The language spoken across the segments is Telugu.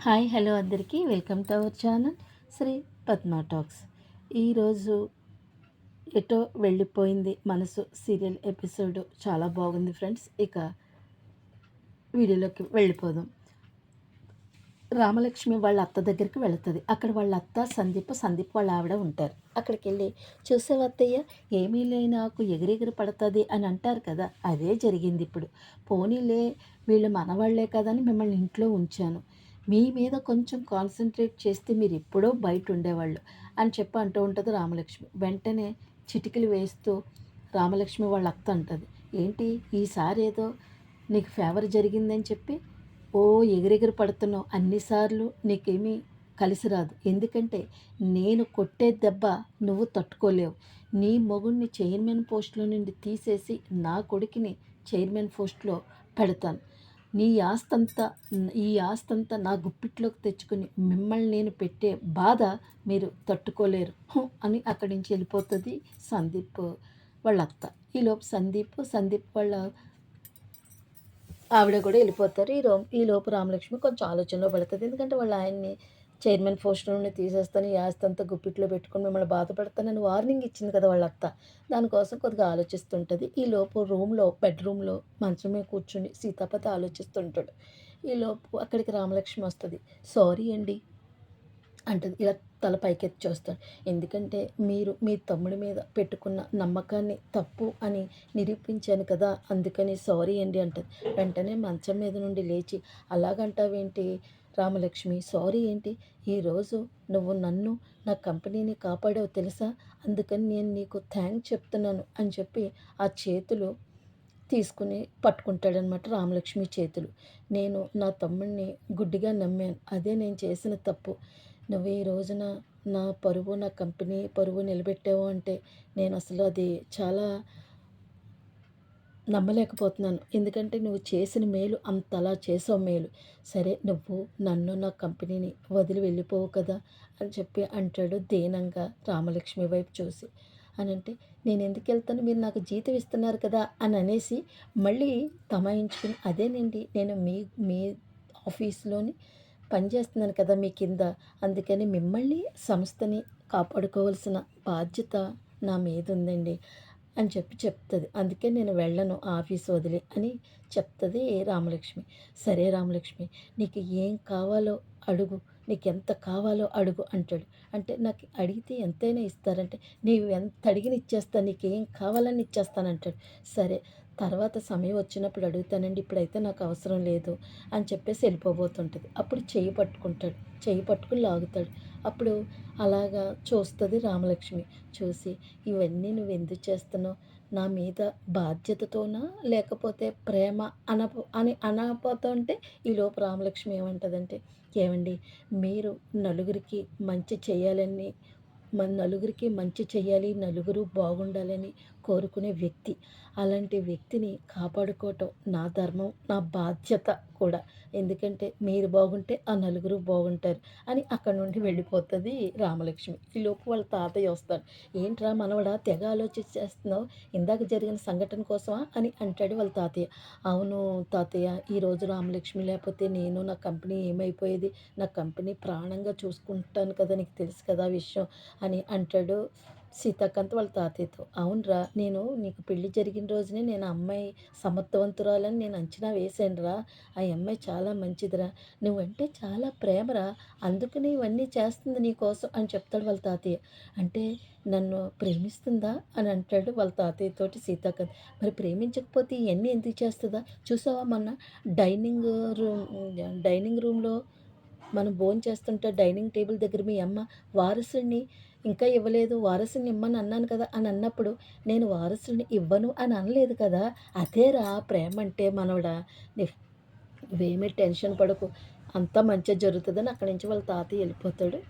హాయ్ హలో అందరికీ. Welcome to our channel Shri Padma talks. ఈరోజు ఎటో వెళ్ళిపోయింది మనసు సీరియల్ ఎపిసోడ్. చాలా బాగుంది ఫ్రెండ్స్. ఇక వీడియోలోకి వెళ్ళిపోదాం. రామలక్ష్మి వాళ్ళ అత్త దగ్గరికి వెళుతుంది. అక్కడ వాళ్ళ అత్త సందీప్ సందీప్ వాళ్ళ ఆవిడ ఉంటారు. అక్కడికి వెళ్ళి చూసావు అత్తయ్య ఏమీ లేని నాకు ఎగిరెగిరి పడుతుంది అని అంటారు కదా. అదే జరిగింది ఇప్పుడు. పోనీలే వీళ్ళు మనవాళ్ళే కదా అని మిమ్మల్ని ఇంట్లో ఉంచాను. మీ మీద కొంచెం కాన్సన్ట్రేట్ చేస్తే మీరు ఎప్పుడో బయట ఉండేవాళ్ళు అని చెప్పి అంటూ ఉంటుంది రామలక్ష్మి. వెంటనే చిటికలు వేస్తూ రామలక్ష్మి వాళ్ళ అత్త అంటుంది ఏంటి ఈసారి ఏదో నీకు ఫేవర్ జరిగిందని చెప్పి ఓ ఎగిరెగిరి పడుతున్నావు. అన్నిసార్లు నీకేమీ కలిసి రాదు. ఎందుకంటే నేను కొట్టే దెబ్బ నువ్వు తట్టుకోలేవు. నీ మొగుడిని చైర్మన్ పోస్ట్లో నుండి తీసేసి నా కొడుకుని చైర్మన్ పోస్ట్లో పెడతాను. నీ ఆస్తంతా ఈ ఆస్తంతా నా గుప్పిట్లోకి తెచ్చుకుని మిమ్మల్ని నేను పెట్టే బాధ మీరు తట్టుకోలేరు. అని అక్కడి నుంచి వెళ్ళిపోతుంది సందీప్ వాళ్ళ అత్త ఈలోపు సందీప్ సందీప్ వాళ్ళ ఆవిడ కూడా వెళ్ళిపోతారు. ఈ రో ఈ లోపు రామలక్ష్మి కొంచెం ఆలోచనలో పడుతుంది. ఎందుకంటే వాళ్ళ ఆయన్ని చైర్మన్ పోస్ట్ నుండి తీసేస్తాను ఈ ఆస్తి అంతా గుప్పిట్లో పెట్టుకొని మిమ్మల్ని బాధపడతానని వార్నింగ్ ఇచ్చింది కదా వాళ్ళ అత్త. దానికోసం కొద్దిగా ఆలోచిస్తుంటుంది. ఈ లోపు రూమ్లో బెడ్రూమ్లో మంచమే కూర్చుని సీతాపతి ఆలోచిస్తుంటాడు. ఈ లోపు అక్కడికి రామలక్ష్మి వస్తుంది. సారీ అండి అంటుంది. ఇలా తల పైకెత్తి చూస్తాడు. ఎందుకంటే మీరు మీ తమ్ముడి మీద పెట్టుకున్న నమ్మకాన్ని తప్పు అని నిరూపించాను కదా అందుకని సారీ అండి అంటుంది. వెంటనే మంచం మీద నుండి లేచి అలాగంటావేంటి రామలక్ష్మి? సారీ ఏంటి? ఈరోజు నువ్వు నన్ను నా కంపెనీని కాపాడావు తెలుసా? అందుకని నేను నీకు థ్యాంక్ చెప్తున్నాను అని చెప్పి ఆ చేతులు తీసుకుని పట్టుకుంటాడనమాట రామలక్ష్మి చేతులు. నేను నా తమ్ముడిని గుడ్డిగా నమ్మాను. అదే నేను చేసిన తప్పు. నువ్వు ఈ రోజున నా పరువు నా కంపెనీ పరువు నిలబెట్టావు అంటే నేను అసలు అది చాలా నమ్మలేకపోతున్నాను. ఎందుకంటే నువ్వు చేసిన మేలు అంతలా చేసావు మేలు. సరే నువ్వు నన్ను నా కంపెనీని వదిలి వెళ్ళిపోవు కదా అని చెప్పి అంటాడు దీనంగా రామలక్ష్మి వైపు చూసి. అని అంటే నేను ఎందుకు వెళ్తాను? మీరు నాకు జీతం ఇస్తున్నారు కదా అని అనేసి మళ్ళీ తమాయించుకుని అదేనండి నేను మీ మీ ఆఫీస్లోని పనిచేస్తున్నాను కదా మీ కింద. అందుకని మిమ్మల్ని సంస్థని కాపాడుకోవాల్సిన బాధ్యత నా మీద ఉందండి అని చెప్పి చెప్తుంది. అందుకే నేను వెళ్ళను ఆఫీస్ వదిలి అని చెప్తుంది రామలక్ష్మి. సరే రామలక్ష్మి నీకు ఏం కావాలో అడుగు నీకు ఎంత కావాలో అడుగు అంటాడు. అంటే నాకు అడిగితే ఎంతైనా ఇస్తారంటే నీవు ఎంత అడిగిన ఇచ్చేస్తా నీకు ఏం కావాలని ఇచ్చేస్తానంటాడు. సరే తర్వాత సమయం వచ్చినప్పుడు అడుగుతానండి ఇప్పుడైతే నాకు అవసరం లేదు అని చెప్పేసి వెళ్ళిపోబోతుంటుంది. అప్పుడు చెయ్యి పట్టుకుంటాడు. చెయ్యి పట్టుకుని లాగుతాడు. అప్పుడు అలాగా చూస్తుంది రామలక్ష్మి. చూసి ఇవన్నీ నువ్వు ఎందుకు చేస్తున్నావు? నా మీద బాధ్యతతోనా? లేకపోతే ప్రేమ అన అని అనకపోతుంటే ఈలోపు రామలక్ష్మి ఏమంటుందంటే ఏమండి మీరు నలుగురికి మంచి చేయాలని మన నలుగురికి మంచి చేయాలి నలుగురు బాగుండాలని కోరుకునే వ్యక్తి. అలాంటి వ్యక్తిని కాపాడుకోవటం నా ధర్మం నా బాధ్యత కూడా. ఎందుకంటే మీరు బాగుంటే ఆ నలుగురు బాగుంటారు అని అక్కడ నుండి వెళ్ళిపోతుంది రామలక్ష్మి. ఈ లోపు వాళ్ళ తాతయ్య వస్తాడు. ఏంట్రా మనవడా తెగ ఆలోచించేస్తున్నావు ఇందాక జరిగిన సంఘటన కోసమా? అని అంటాడు వాళ్ళ తాతయ్య. అవును తాతయ్య ఈరోజు రామలక్ష్మి లేకపోతే నేను నా కంపెనీ ఏమైపోయేది? నా కంపెనీ ప్రాణంగా చూసుకుంటాను కదా నీకు తెలుసు కదా విషయం అని అంటాడు సీతాకాంత్ వాళ్ళ తాతయ్యతో. అవునరా నేను నీకు పెళ్ళి జరిగిన రోజునే నేను అమ్మాయి సమర్థవంతురాలని నేను అంచనా వేసానురా ఆ అమ్మాయి చాలా మంచిదిరా. నువ్వంటే చాలా ప్రేమరా. అందుకనే ఇవన్నీ చేస్తుంది నీకోసం అని చెప్తాడు వాళ్ళ తాతయ్య. అంటే నన్ను ప్రేమిస్తుందా అని అంటాడు వాళ్ళ తాతయ్యతోటి సీతాకాంత్. మరి ప్రేమించకపోతే ఇవన్నీ ఎందుకు చేస్తుందా? చూసావా మొన్న డైనింగ్ రూమ్ డైనింగ్ రూమ్లో మనం భోజనం చేస్తుంటే డైనింగ్ టేబుల్ దగ్గర మీ అమ్మ వారసుడిని ఇంకా ఇవ్వలేదు వారసుని ఇమ్మని అన్నాను కదా అని అన్నప్పుడు నేను వారసుని ఇవ్వను అని అనలేదు కదా. అదేరా ప్రేమ అంటే మనవడా నువ్వేమీ టెన్షన్ పడకు. అంతా మంచిగా జరుగుతుందని అక్కడి నుంచి వాళ్ళ తాతయ్య వెళ్ళిపోతాడు.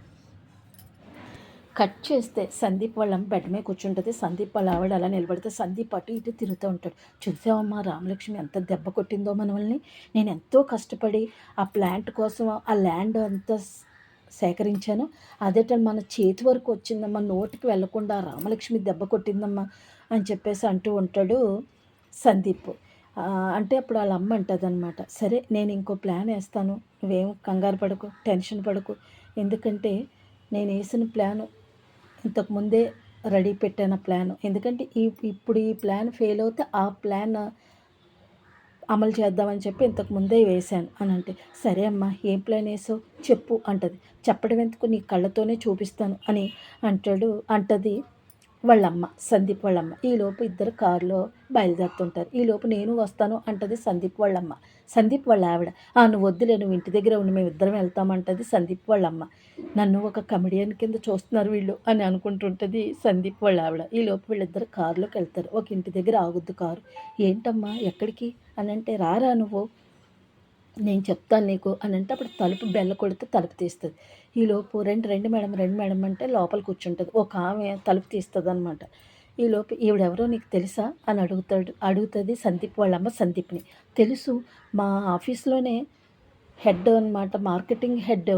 కట్ చేస్తే సందీప్ వాళ్ళ బెడ్ మీద కూర్చుంటుంది. సందీప్ వాళ్ళ ఆవిడ అలా నిలబడితే సందీప్ అటు ఇటు తిరుగుతూ ఉంటాడు. చూసావమ్మా రామలక్ష్మి ఎంత దెబ్బ కొట్టిందో మనల్ని. నేను ఎంతో కష్టపడి ఆ ప్లాంట్ కోసం ఆ ల్యాండ్ అంతా సేకరించాను. అదే మన చేతి వరకు వచ్చిందమ్మా నోటికి వెళ్ళకుండా రామలక్ష్మి దెబ్బ కొట్టిందమ్మా అని చెప్పేసి అంటూ ఉంటాడు సందీప్. అంటే అప్పుడు వాళ్ళ అమ్మ అంటుంది అనమాట సరే నేను ఇంకో ప్లాన్ వేస్తాను. నువ్వేం కంగారు పడకు టెన్షన్ పడకు. ఎందుకంటే నేను వేసిన ప్లాను ఇంతకుముందే రెడీ పెట్టాను ప్లాన్. ఎందుకంటే ఈ ఇప్పుడు ఈ ప్లాన్ ఫెయిల్ అవుతే ఆ ప్లాన్ అమలు చేద్దామని చెప్పి ఇంతకు ముందే వేశాను. అని అంటే సరే అమ్మా ఏం ప్లాన్ వేసావు? చెప్పు అంటది. చెప్పడం ఎందుకు? నీ కళ్ళతోనే చూపిస్తాను అని అంటాడు అంటది. వాళ్ళమ్మ సందీప్ వాళ్ళమ్మ. ఈలోపు ఇద్దరు కారులో బయలుదేరుతుంటారు. ఈలోపు నేను వస్తాను అంటది సందీప్ వాళ్ళమ్మ. సందీప్ వాళ్ళ ఆవిడ. ఆ నువ్వు వద్దులే నువ్వు ఇంటి దగ్గర ఉండి మేము ఇద్దరం వెళ్తామంటది సందీప్ వాళ్ళమ్మ. నన్ను ఒక కమెడియన్ కింద చూస్తున్నారు వీళ్ళు అని అనుకుంటుంటుంది సందీప్ వాళ్ళ ఆవిడ. ఈలోపు వీళ్ళిద్దరు కారులోకి వెళ్తారు. ఒక ఇంటి దగ్గర ఆగుద్దు కారు. ఏంటమ్మా ఎక్కడికి? అని అంటే రారా నువ్వు? నేను చెప్తాను నీకు అని అంటే అప్పుడు తలుపు బెల్ల కొడితే తలుపు తీస్తుంది. ఈలోపు రెండు రెండు మేడం రెండు మేడం అంటే లోపల కూర్చుంటుంది. ఒక ఆమె తలుపు తీస్తుంది అనమాట ఈలోపు ఈవిడెవరో నీకు తెలుసా? అని అడుగుతాడు. అడుగుతుంది సందీప్ వాళ్ళమ్మ సందీప్ని. తెలుసు మా ఆఫీస్లోనే హెడ్ అనమాట మార్కెటింగ్ హెడ్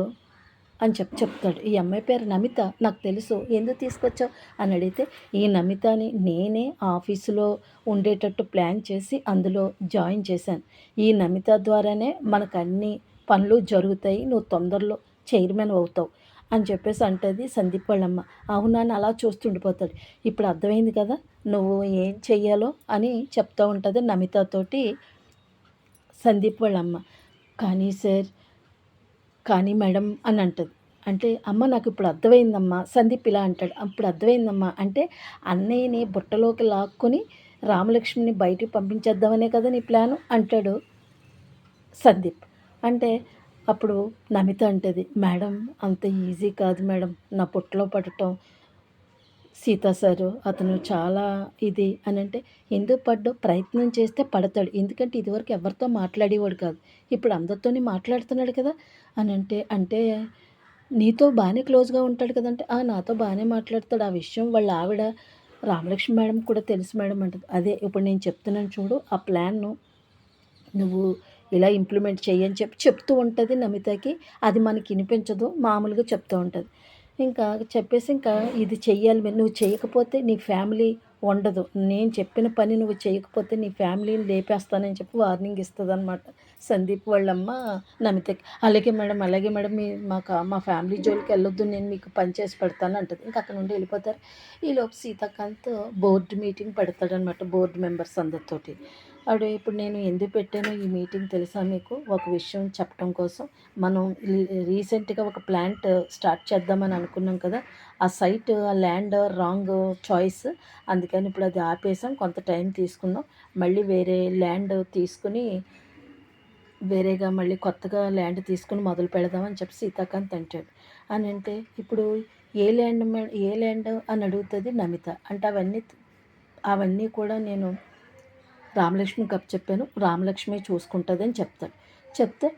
అని చెప్పి చెప్తాడు. ఈ అమ్మాయి పేరు నమిత. నాకు తెలుసు. ఎందుకు తీసుకొచ్చావు? అని అడిగితే ఈ నమితని నేనే ఆఫీసులో ఉండేటట్టు ప్లాన్ చేసి అందులో జాయిన్ చేశాను. ఈ నమిత ద్వారానే మనకు అన్ని పనులు జరుగుతాయి. నువ్వు తొందరలో చైర్మన్ అవుతావు అని చెప్పేసి అంటది సందీప్ వాళ్ళమ్మ. అవునా అని అలా చూస్తుండిపోతాడు. ఇప్పుడు అర్థమైంది కదా నువ్వు ఏం చెయ్యాలో అని చెప్తూ ఉంటుంది నమితతోటి సందీప్ వాళ్ళమ్మ. కానీ సార్ కానీ మేడం అని అంటుంది. అంటే అమ్మ నాకు ఇప్పుడు అర్థమైందమ్మా సందీప్ ఇలా అంటాడు. అప్పుడు అర్థమైందమ్మా అంటే అన్నయ్యని బుట్టలోకి లాక్కొని రామలక్ష్మిని బయటికి పంపించేద్దామనే కదా నీ ప్లాను అంటాడు సందీప్. అంటే అప్పుడు నమిత అంటది మేడం అంత ఈజీ కాదు మేడం. నా పొట్టలో పడటం. సీతా సారు అతను చాలా ఇది అని అంటే ఎందుకు పడ్డో ప్రయత్నం చేస్తే పడతాడు. ఎందుకంటే ఇదివరకు ఎవరితో మాట్లాడేవాడు కాదు. ఇప్పుడు అందరితోని మాట్లాడుతున్నాడు కదా అని అంటే అంటే నీతో బాగానే క్లోజ్గా ఉంటాడు కదంటే "ఆ, నాతో బాగానే మాట్లాడతాడు. ఆ విషయం వాళ్ళ ఆవిడ రామలక్ష్మి మేడం కూడా తెలుసు మేడం అంటది. అదే ఇప్పుడు నేను చెప్తున్నాను చూడు ఆ ప్లాన్ను నువ్వు ఇలా ఇంప్లిమెంట్ చేయని చెప్పి చెప్తూ ఉంటుంది నమితకి. అది మనకి వినిపించదు మామూలుగా చెప్తూ ఉంటుంది. ఇంకా చెప్పేసి ఇంకా ఇది చెయ్యాలి నువ్వు చేయకపోతే నీ ఫ్యామిలీ ఉండదు. నేను చెప్పిన పని నువ్వు చేయకపోతే నీ ఫ్యామిలీని లేపేస్తానని చెప్పి వార్నింగ్ ఇస్తుంది అనమాట సందీప్ వాళ్ళమ్మ నమితకి. అలాగే మేడం అలాగే మేడం మీ మాకు మా ఫ్యామిలీ జోలికి వెళ్ళొద్దు నేను మీకు పని చేసి పెడతాను అంటది. ఇంకా అక్కడ నుండి వెళ్ళిపోతారు. ఈలోపు సీతాకాంత్ బోర్డు మీటింగ్ పెడతాడనమాట బోర్డు మెంబర్స్ అందరితోటి. అప్పుడు ఇప్పుడు నేను ఎందుకు పెట్టాను ఈ మీటింగ్ తెలుసా మీకు? ఒక విషయం చెప్పడం కోసం. మనం రీసెంట్గా ఒక ప్లాంట్ స్టార్ట్ చేద్దామని అనుకున్నాం కదా. ఆ సైట్ ఆ ల్యాండ్ రాంగ్ చాయిస్. అందుకని ఇప్పుడు అది ఆపేసాం. కొంత టైం తీసుకుందాం. మళ్ళీ వేరే ల్యాండ్ తీసుకుని వేరేగా మళ్ళీ కొత్తగా ల్యాండ్ తీసుకుని మొదలు పెడదామని చెప్పి సీతాకాంత్ అంటాడు. అని అంటే ఇప్పుడు ఏ ల్యాండ్ ఏ ల్యాండ్ అని అడుగుతుంది నమిత. అంటే అవన్నీ అవన్నీ కూడా నేను రామలక్ష్మి కప్ చెప్పాను. రామలక్ష్మి చూసుకుంటుందని చెప్తాడు. చెప్తే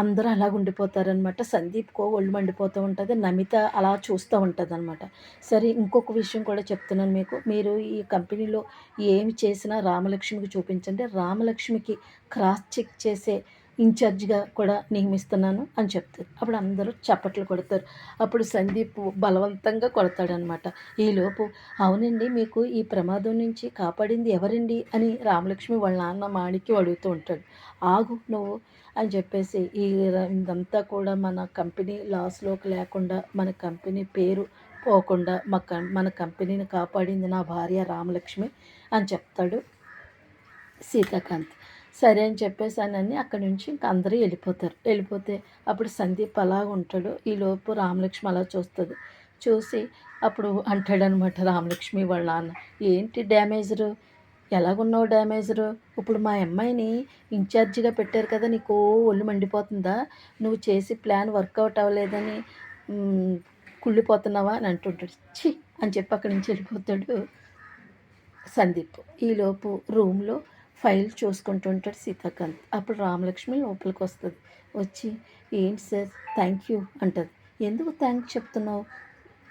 అందరూ అలాగ ఉండిపోతారనమాట సందీప్కో ఒళ్ళు మండిపోతూ ఉంటుంది. నమిత అలా చూస్తూ ఉంటుంది అనమాట సరే ఇంకొక విషయం కూడా చెప్తున్నాను మీకు. మీరు ఈ కంపెనీలో ఏమి చేసినా రామలక్ష్మికి చూపించండి. రామలక్ష్మికి క్రాస్ చెక్ చేసే ఇన్ఛార్జిగా కూడా నియమిస్తున్నాను అని చెప్తారు. అప్పుడు అందరూ చప్పట్లు కొడతారు. అప్పుడు సందీప్ బలవంతంగా కొడతాడనమాట ఈలోపు అవునండి మీకు ఈ ప్రమాదం నుంచి కాపాడింది ఎవరండి? అని రామలక్ష్మి వాళ్ళ నాన్న మాణిక్యం అడుగుతూ ఉంటాడు. ఆగు నువ్వు అని చెప్పేసి ఈ ఇదంతా కూడా మన కంపెనీ లాస్లోకి లేకుండా మన కంపెనీ పేరు పోకుండా మా కం మన కంపెనీని కాపాడింది నా భార్య రామలక్ష్మి అని చెప్తాడు సీతాకాంత్. సరే అని చెప్పేసి అని అక్కడి నుంచి ఇంక అందరూ వెళ్ళిపోతారు. వెళ్ళిపోతే అప్పుడు సందీప్ అలా ఉంటాడు. ఈలోపు రామలక్ష్మి అలా చూస్తుంది. చూసి అప్పుడు అంటాడనమాట రామలక్ష్మి వాళ్ళ నాన్న ఏంటి డ్యామేజరు? ఎలాగున్నావు డ్యామేజరు? ఇప్పుడు మా అమ్మాయిని ఇన్ఛార్జిగా పెట్టారు కదా నీకు ఒళ్ళు మండిపోతుందా? నువ్వు చేసి ప్లాన్ వర్కౌట్ అవ్వలేదని కుళ్ళిపోతున్నావా? అని అంటుంటాడు. ఛీ! అని చెప్పి అక్కడి నుంచి వెళ్ళిపోతాడు సందీప్. ఈలోపు రూమ్లో ఫైల్ చూసుకుంటుంటాడు సీతాకాంత్. అప్పుడు రామలక్ష్మి లోపలికి వస్తుంది. వచ్చి ఏంటి సార్? థ్యాంక్ యూ అంటది. ఎందుకు థ్యాంక్స్ చెప్తున్నావు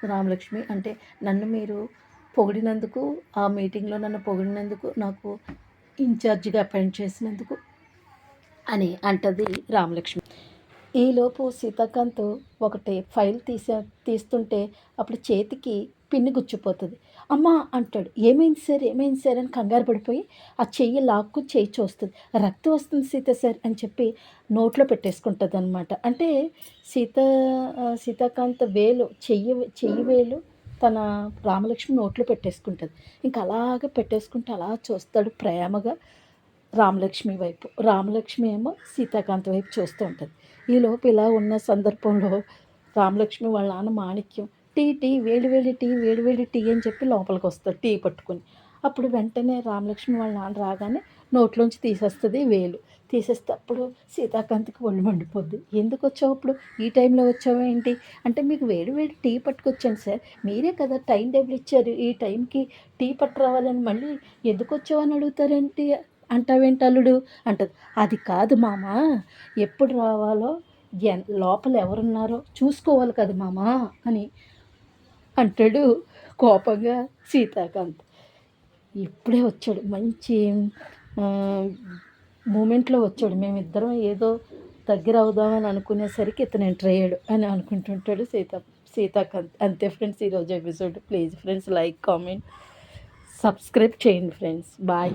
రామలక్ష్మి? అంటే నన్ను మీరు పొగిడినందుకు ఆ మీటింగ్లో నన్ను పొగిడినందుకు నాకు ఇన్ఛార్జిగా అపాయింట్ చేసినందుకు అని అంటది రామలక్ష్మి. ఈలోపు సీతాకాంత్ ఒకటి ఫైల్ తీసా తీస్తుంటే అప్పుడు చేతికి పిన్ని గుచ్చిపోతుంది. అమ్మ అంటాడు ఏమైంది సార్? ఏమైంది సార్? అని కంగారు పడిపోయి ఆ చెయ్యి లాక్కు చెయ్యి చూస్తుంది. రక్తం వస్తుంది సీత సార్ అని చెప్పి నోట్లో పెట్టేసుకుంటుంది అనమాట అంటే సీత సీతాకాంత వేలు చెయ్యి చెయ్యి వేలు తన రామలక్ష్మి నోట్లో పెట్టేసుకుంటుంది. ఇంకా అలాగ పెట్టేసుకుంటే అలా చూస్తాడు ప్రేమగా రామలక్ష్మి వైపు. రామలక్ష్మి ఏమో సీతాకాంత్ వైపు చూస్తూ ఉంటుంది. ఈలోపు ఇలా ఉన్న సందర్భంలో రామలక్ష్మి వాళ్ళ నాన్న మాణిక్యం టీ టీ వేడి వేడి టీ వేడి వేడి టీ అని చెప్పి లోపలికి వస్తాడు టీ పట్టుకుని. అప్పుడు వెంటనే రామలక్ష్మి వాళ్ళ నాన్న రాగానే నోట్లోంచి తీసేస్తుంది వేలు. తీసేస్తే అప్పుడు సీతాకాంత్కి ఒళ్ళు మండిపోద్ది. ఎందుకు వచ్చావు అప్పుడు ఈ టైంలో వచ్చావు ఏంటి? అంటే మీకు వేడి వేడి టీ పట్టుకొచ్చాను సార్. మీరే కదా టైం టేబుల్ ఇచ్చారు. ఈ టైంకి టీ పట్టు రావాలని మళ్ళీ ఎందుకు వచ్చావు అని అడుగుతారేంటి? అంటావేంటి అల్లుడు? అంటది. అది కాదు మామ. ఎప్పుడు రావాలో ఎన్- లోపల ఎవరున్నారో చూసుకోవాలి కదా మామ అని అంటాడు కోపంగా సీతాకాంత్. ఇప్పుడే వచ్చాడు. మంచి మూమెంట్లో వచ్చాడు. మేమిద్దరం ఏదో దగ్గర అవుదామని అనుకునేసరికి ఇతను ఎంటర్ అయ్యాడు అని అనుకుంటుంటాడు సీతా సీతాకాంత్. అంతే ఫ్రెండ్స్ ఈరోజు episode. Please friends like comment subscribe చేయండి ఫ్రెండ్స్. బాయ్.